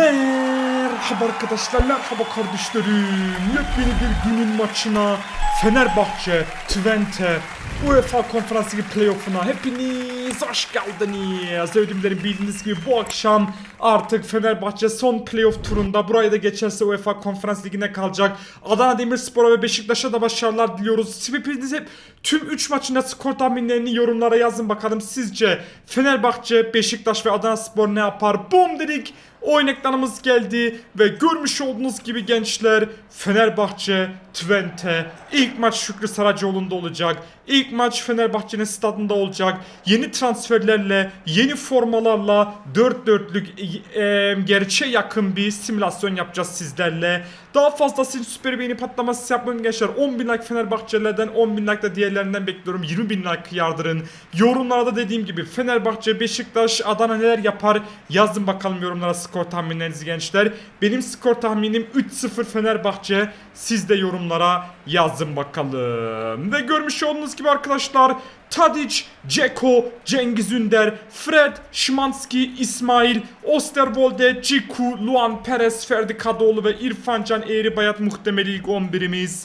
Merhaba arkadaşlar, merhaba kardeşlerim. Yepyeni bir günün maçına Fenerbahçe, Twente, UEFA Konferans Ligi playoff'una hepiniz hoş geldiniz. Ödümlerin bildiğiniz gibi bu akşam artık Fenerbahçe son playoff turunda burayı da geçerse UEFA Konferans Ligi'ne kalacak. Adana Demirspor'a ve Beşiktaş'a da başarılar diliyoruz. Hepiniz hep tüm 3 maçında skor tahminlerini yorumlara yazın bakalım. Sizce Fenerbahçe, Beşiktaş ve Adana Spor ne yapar? Bum dedik. Oyun ekranımız geldi ve görmüş olduğunuz gibi gençler Fenerbahçe, Twente ilk maç Şükrü Saracoğlu'nda olacak. İlk maç Fenerbahçe'nin stadında olacak. Yeni transferlerle, yeni formalarla 4 dörtlük e, e, gerçeğe yakın bir simülasyon yapacağız sizlerle. Daha fazla sizin süper beğeni patlaması yapmayın gençler. 10 bin like Fenerbahçelilerden 10 bin like da diğerlerinden bekliyorum. 20 bin like yardırın. Yorumlarda dediğim gibi Fenerbahçe, Beşiktaş, Adana neler yapar yazın bakalım yorumlara skor tahminlerinizi gençler. Benim skor tahminim 3-0 Fenerbahçe. Siz de yorumlara yazın bakalım. Ve görmüş olduğunuz gibi arkadaşlar Tadic, Ceko, Cengiz Ünder, Fred, Şimanski, İsmail, Osterwolde, Ciku, Luan Perez, Ferdi Kadıoğlu ve İrfan Can Eğribayat muhtemel ilk 11'imiz.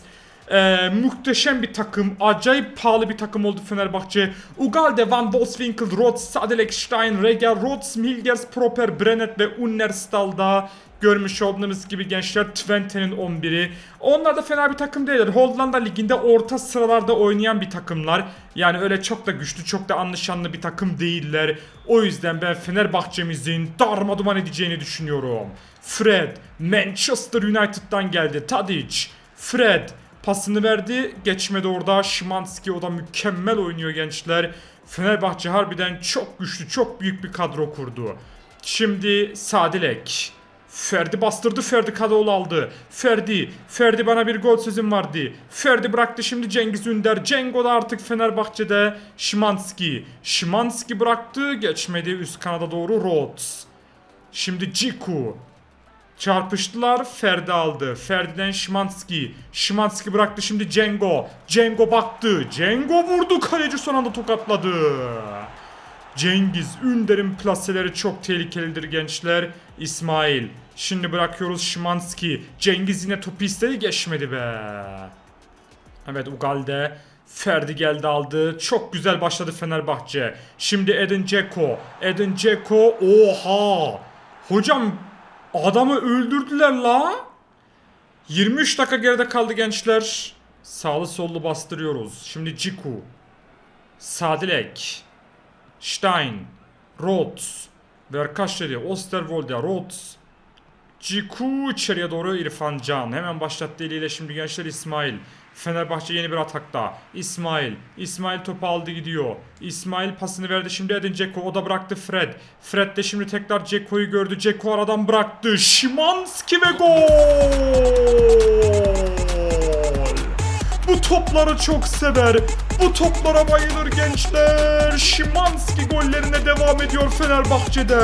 Ee, muhteşem bir takım, acayip pahalı bir takım oldu Fenerbahçe. Ugalde, Van Wolfswinkel, Roth, Sadilek, Stein, Reger, Roth, Milgers, Proper, Brennet ve Unnerstal'da görmüş olduğunuz gibi gençler Twente'nin 11'i. Onlar da fena bir takım değiller. Hollanda liginde orta sıralarda oynayan bir takımlar. Yani öyle çok da güçlü, çok da anlaşanlı bir takım değiller. O yüzden ben Fenerbahçe'mizin darmaduman edeceğini düşünüyorum. Fred, Manchester United'dan geldi. Tadic, Fred, pasını verdi. Geçmedi orada. Şimanski o da mükemmel oynuyor gençler. Fenerbahçe harbiden çok güçlü, çok büyük bir kadro kurdu. Şimdi Sadilek. Ferdi bastırdı Ferdi Kadıoğlu aldı. Ferdi, Ferdi bana bir gol sözüm vardı. Ferdi bıraktı şimdi Cengiz Ünder. Cengo da artık Fenerbahçe'de. Şimanski. Şimanski bıraktı geçmedi üst kanada doğru Rhodes. Şimdi Ciku. Çarpıştılar Ferdi aldı. Ferdi'den Şimanski. Şimanski bıraktı şimdi Cengo. Cengo baktı. Cengo vurdu kaleci son anda tokatladı. Cengiz Ünder'in plaseleri çok tehlikelidir gençler. İsmail. Şimdi bırakıyoruz Şimanski. Cengiz yine topu istedi geçmedi be. Evet Ugalde. Ferdi geldi aldı. Çok güzel başladı Fenerbahçe. Şimdi Edin Dzeko. Edin Dzeko. Oha. Hocam adamı öldürdüler la. 23 dakika geride kaldı gençler. Sağlı sollu bastırıyoruz. Şimdi Ciku. Sadilek. Stein. Verkaç dedi. Osterwolde. Rhodes. Ciku içeriye doğru İrfan Can. Hemen başlattı eliyle şimdi gençler İsmail. Fenerbahçe yeni bir atakta. İsmail. İsmail topu aldı gidiyor. İsmail pasını verdi şimdi Edin Dzeko. O da bıraktı Fred. Fred de şimdi tekrar Dzeko'yu gördü. Dzeko aradan bıraktı. Şimanski ve gol. Bu topları çok sever. Bu toplara bayılır gençler. Şimanski gollerine devam ediyor Fenerbahçe'de.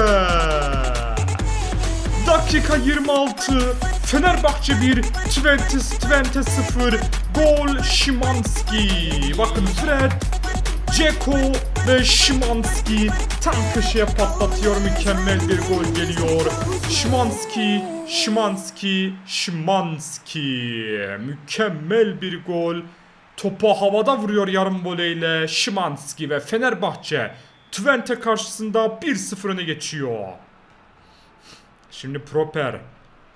Dakika 26. Fenerbahçe 1, Twente, Twente 0. Gol Şimanski. Bakın Fred, Ceko ve Şimanski tam köşeye patlatıyor. Mükemmel bir gol geliyor. Şimanski, Şimanski, Şimanski. Mükemmel bir gol. Topu havada vuruyor yarım voleyle Şimanski ve Fenerbahçe Twente karşısında 1-0 öne geçiyor. Şimdi Proper.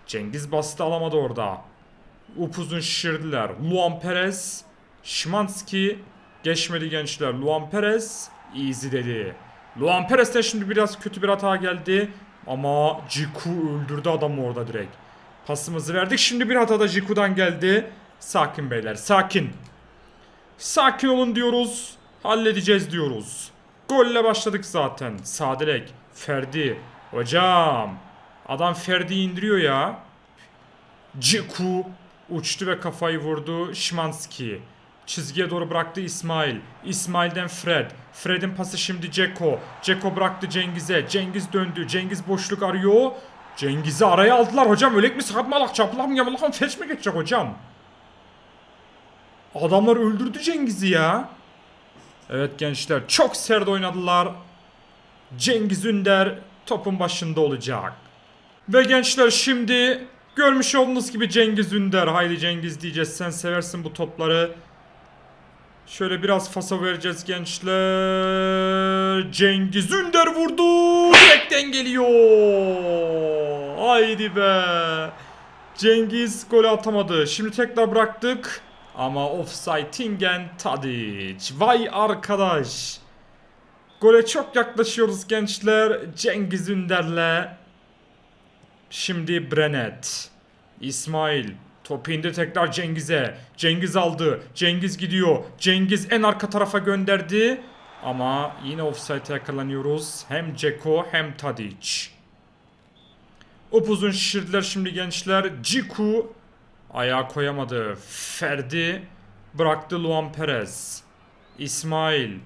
Cengiz bastı alamadı orada. Upuzun şişirdiler. Luan Perez. Şimanski. Geçmedi gençler. Luan Perez. Easy dedi. Luan Perez'den şimdi biraz kötü bir hata geldi. Ama Ciku öldürdü adamı orada direkt. Pasımızı verdik. Şimdi bir hata da Ciku'dan geldi. Sakin beyler sakin. Sakin olun diyoruz. Halledeceğiz diyoruz. Golle başladık zaten. Sadilek. Ferdi. Hocam. Adam Ferdi'yi indiriyor ya. Ciku uçtu ve kafayı vurdu. Şimanski. Çizgiye doğru bıraktı İsmail. İsmail'den Fred. Fred'in pası şimdi Ceko. Ceko bıraktı Cengiz'e. Cengiz döndü. Cengiz boşluk arıyor. Cengiz'i araya aldılar hocam. Ölek mi sakat mı alak çaplak mı yamalak mı feç mi geçecek hocam? Adamlar öldürdü Cengiz'i ya. Evet gençler çok sert oynadılar. Cengiz Ünder topun başında olacak. Ve gençler şimdi görmüş olduğunuz gibi Cengiz Ünder. Haydi Cengiz diyeceğiz. Sen seversin bu topları. Şöyle biraz fasa vereceğiz gençler. Cengiz Ünder vurdu. Direkten geliyor. Haydi be. Cengiz golü atamadı. Şimdi tekrar bıraktık. Ama offside Tingen Tadic. Vay arkadaş. Gole çok yaklaşıyoruz gençler. Cengiz Ünder'le. Şimdi Brenet. İsmail. Topu indi tekrar Cengiz'e. Cengiz aldı. Cengiz gidiyor. Cengiz en arka tarafa gönderdi. Ama yine offside'e yakalanıyoruz. Hem Ceko hem Tadic. Upuzun şişirdiler şimdi gençler. Ciku ayağa koyamadı. Ferdi bıraktı Luan Perez. İsmail.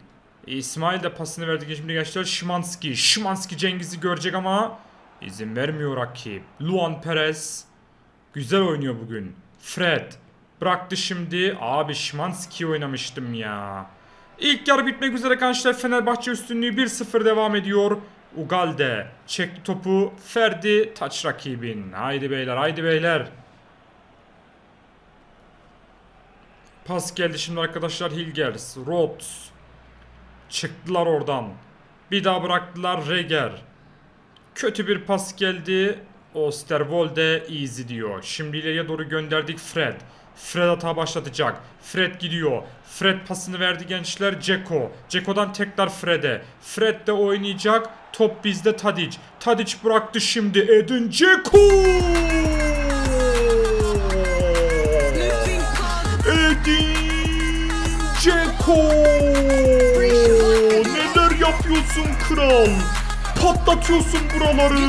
İsmail de pasını verdi şimdi gençler. Şimanski. Şimanski Cengiz'i görecek ama izin vermiyor rakip. Luan Perez güzel oynuyor bugün. Fred bıraktı şimdi. Abi Şimanski oynamıştım ya. İlk yarı bitmek üzere gençler Fenerbahçe üstünlüğü 1-0 devam ediyor. Ugalde çekti topu. Ferdi taç rakibin. Haydi beyler haydi beyler. Pas geldi şimdi arkadaşlar Hilgers. Rhodes. Çıktılar oradan. Bir daha bıraktılar Reger. Kötü bir pas geldi. Osterwolde easy diyor. Şimdi ileriye doğru gönderdik Fred. Fred hata başlatacak. Fred gidiyor. Fred pasını verdi gençler Ceko. Ceko'dan tekrar Fred'e. Fred de oynayacak. Top bizde Tadic. Tadic bıraktı şimdi. Edin Ceko! Edin Ceko! Neler yapıyorsun kral? Patlatıyorsun buraları.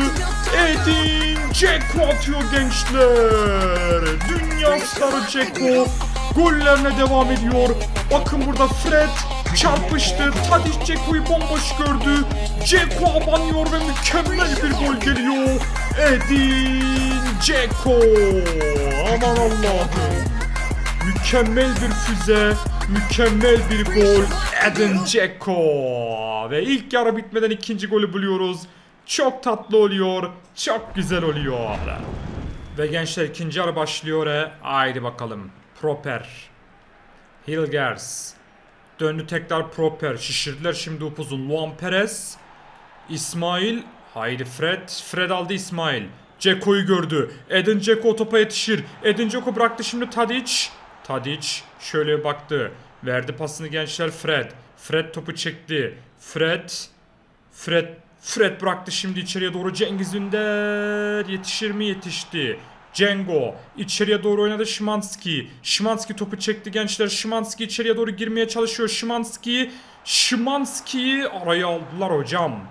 Edin Ceko atıyor gençler. Dünya starı Ceko gollerine devam ediyor. Bakın burada Fred çarpıştı. Tadic Ceko'yu bomboş gördü. Ceko abanıyor ve mükemmel bir gol geliyor. Edin Ceko. Aman Allah'ım. Mükemmel bir füze, mükemmel bir gol. Edin Dzeko. Ve ilk yarı bitmeden ikinci golü buluyoruz. Çok tatlı oluyor, çok güzel oluyor. Ve gençler ikinci yarı başlıyor. he. Haydi bakalım. Proper. Hilgers. Döndü tekrar Proper. Şişirdiler şimdi upuzun. Luan Perez. İsmail. Haydi Fred. Fred aldı İsmail. Ceko'yu gördü. Edin Ceko topa yetişir. Edin Ceko bıraktı şimdi Tadic. Tadic şöyle baktı. Verdi pasını gençler Fred. Fred topu çekti. Fred. Fred. Fred bıraktı şimdi içeriye doğru Cengiz Ünder. Yetişir mi? Yetişti. Cengo içeriye doğru oynadı Şimanski. Şimanski topu çekti gençler. Şimanski içeriye doğru girmeye çalışıyor. Şimanski Şimanski'yi araya aldılar hocam.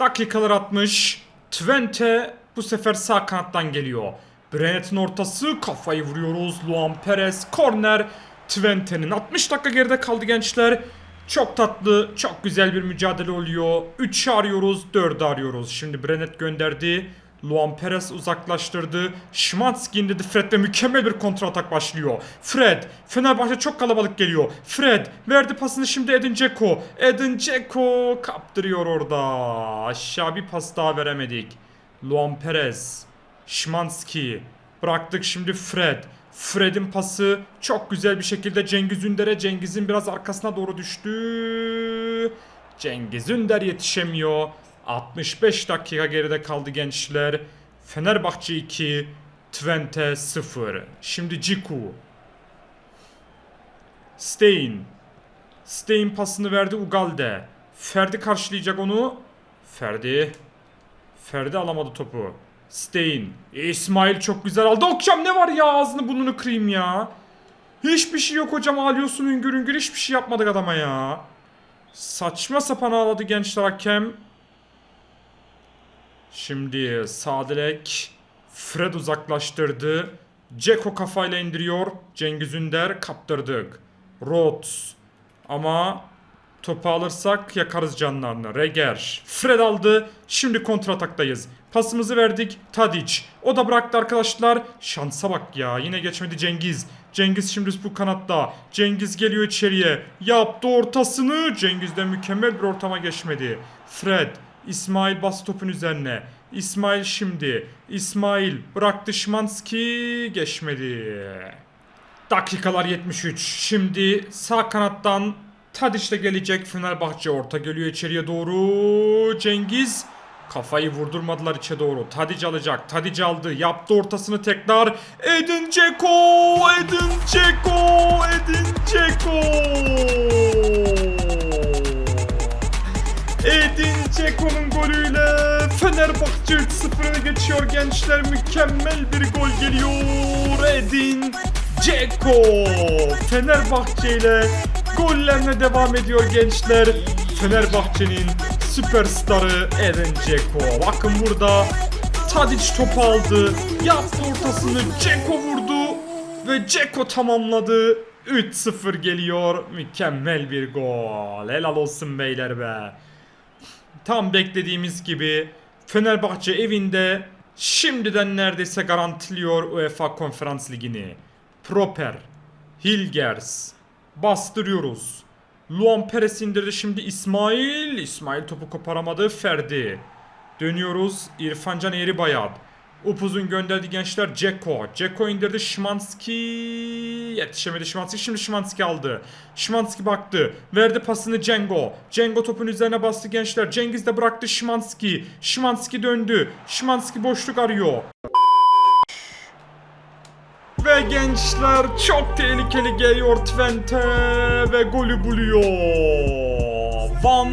Dakikalar 60. Twente bu sefer sağ kanattan geliyor. Brennet'in ortası kafayı vuruyoruz. Luan Perez korner. Twente'nin 60 dakika geride kaldı gençler. Çok tatlı, çok güzel bir mücadele oluyor. 3'ü arıyoruz, 4'ü arıyoruz. Şimdi Brennet gönderdi. Luan Perez uzaklaştırdı. Şimanski indirdi Fred ve mükemmel bir kontra atak başlıyor. Fred, Fenerbahçe çok kalabalık geliyor. Fred verdi pasını şimdi Edin Dzeko. Edin Dzeko kaptırıyor orada. Aşağı bir pas daha veremedik. Luan Perez, Şimanski. Bıraktık şimdi Fred. Fred'in pası çok güzel bir şekilde Cengiz Ünder'e. Cengiz'in biraz arkasına doğru düştü. Cengiz Ünder yetişemiyor. 65 dakika geride kaldı gençler. Fenerbahçe 2, Twente 0. Şimdi Ciku. Stein. Stein pasını verdi Ugalde. Ferdi karşılayacak onu. Ferdi. Ferdi alamadı topu. Stein. İsmail çok güzel aldı. Hocam ne var ya ağzını burnunu kırayım ya. Hiçbir şey yok hocam ağlıyorsun üngür üngür hiçbir şey yapmadık adama ya. Saçma sapan ağladı gençler hakem. Şimdi Sadilek Fred uzaklaştırdı. Ceko kafayla indiriyor. Cengiz Ünder kaptırdık. Rhodes. Ama topu alırsak yakarız canlarını. Reger. Fred aldı. Şimdi kontrataktayız. Pasımızı verdik. Tadic. O da bıraktı arkadaşlar. Şansa bak ya. Yine geçmedi Cengiz. Cengiz şimdi bu kanatta. Cengiz geliyor içeriye. Yaptı ortasını. Cengiz'den mükemmel bir ortama geçmedi. Fred. İsmail bas topun üzerine. İsmail şimdi. İsmail bıraktı Şimanski geçmedi. Dakikalar 73. Şimdi sağ kanattan Tadiç de gelecek. Fenerbahçe orta geliyor içeriye doğru. Cengiz kafayı vurdurmadılar içe doğru. Tadic alacak. Tadic aldı. Yaptı ortasını tekrar. Edin Dzeko! Edin Dzeko! Edin Dzeko! Edin Dzeko'nun golüyle Fenerbahçe 3-0'ını geçiyor gençler. Mükemmel bir gol geliyor. Edin Dzeko Fenerbahçe ile gollerine devam ediyor gençler. Fenerbahçe'nin süperstarı Edin Dzeko. Bakın burada Tadic topu aldı. Yaptı ortasını. Dzeko vurdu. Ve Dzeko tamamladı. 3-0 geliyor. Mükemmel bir gol. Helal olsun beyler be. Tam beklediğimiz gibi Fenerbahçe evinde şimdiden neredeyse garantiliyor UEFA Konferans Ligi'ni. Proper, Hilgers, bastırıyoruz. Luan Perez indirdi şimdi İsmail. İsmail topu koparamadı. Ferdi. Dönüyoruz. İrfan Can Eğribayat. Upuzun gönderdi gençler Ceko. Ceko indirdi Şimanski. Yetişemedi Şimanski. Şimdi Şimanski aldı. Şimanski baktı. Verdi pasını Cengo. Cengo topun üzerine bastı gençler. Cengiz de bıraktı Şimanski. Şimanski döndü. Şimanski boşluk arıyor. Ve gençler çok tehlikeli geliyor Twente ve golü buluyor. Van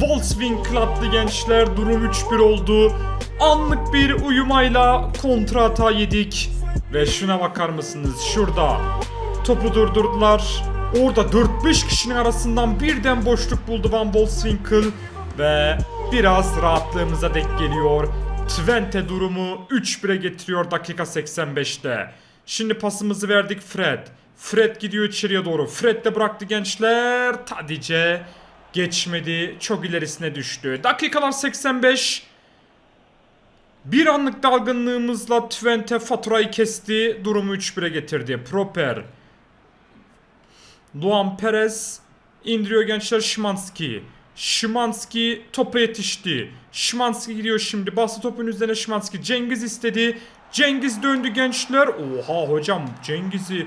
Volkswing attı gençler. Durum 3-1 oldu. Anlık bir uyumayla kontra hata yedik. Ve şuna bakar mısınız? Şurada topu durdurdular. Orada 4-5 kişinin arasından birden boşluk buldu Van Volkswinkel. Ve biraz rahatlığımıza denk geliyor. Twente durumu 3-1'e getiriyor dakika 85'te. Şimdi pasımızı verdik Fred. Fred gidiyor içeriye doğru. Fred de bıraktı gençler. Tadice geçmedi. Çok ilerisine düştü. Dakikalar 85. Bir anlık dalgınlığımızla Twente faturayı kesti. Durumu 3-1'e getirdi. Proper. Luan Perez indiriyor gençler Şimanski. Şimanski topa yetişti. Şimanski gidiyor şimdi. Bastı topun üzerine Şimanski. Cengiz istedi. Cengiz döndü gençler. Oha hocam Cengiz'i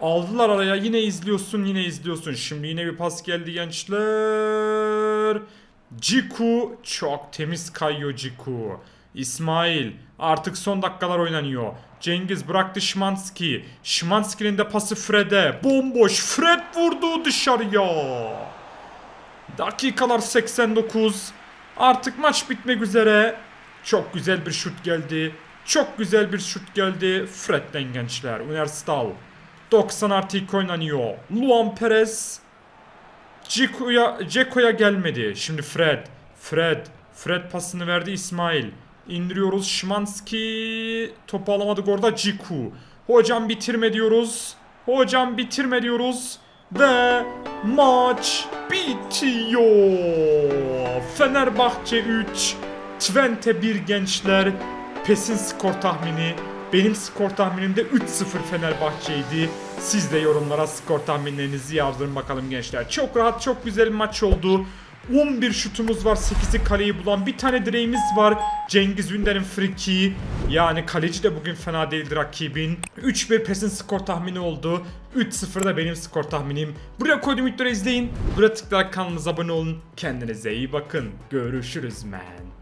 aldılar araya. Yine izliyorsun yine izliyorsun. Şimdi yine bir pas geldi gençler. Ciku çok temiz kayıyor Ciku. İsmail artık son dakikalar oynanıyor. Cengiz bıraktı Şimanski. Şimanski'nin de pası Fred'e. Bomboş. Fred vurdu dışarıya. Dakikalar 89. Artık maç bitmek üzere. Çok güzel bir şut geldi. Çok güzel bir şut geldi. Fred'den gençler. Unerstal. 90 artı 2 oynanıyor. Luan Perez. Ceko'ya gelmedi. Şimdi Fred. Fred. Fred pasını verdi İsmail. İndiriyoruz. Şimanski. Topu alamadık orada. Ciku. Hocam bitirme diyoruz. Hocam bitirme diyoruz. Ve maç bitiyor. Fenerbahçe 3. Twente 1 gençler. Pes'in skor tahmini. Benim skor tahminim de 3-0 Fenerbahçe'ydi. Siz de yorumlara skor tahminlerinizi yazdırın bakalım gençler. Çok rahat, çok güzel bir maç oldu. 11 şutumuz var. 8'i kaleyi bulan bir tane direğimiz var. Cengiz Ünder'in friki. Yani kaleci de bugün fena değildi rakibin. 3-1 PES'in skor tahmini oldu. 3-0 da benim skor tahminim. Buraya koyduğum videoları izleyin. Buraya tıklayarak kanalımıza abone olun. Kendinize iyi bakın. Görüşürüz men.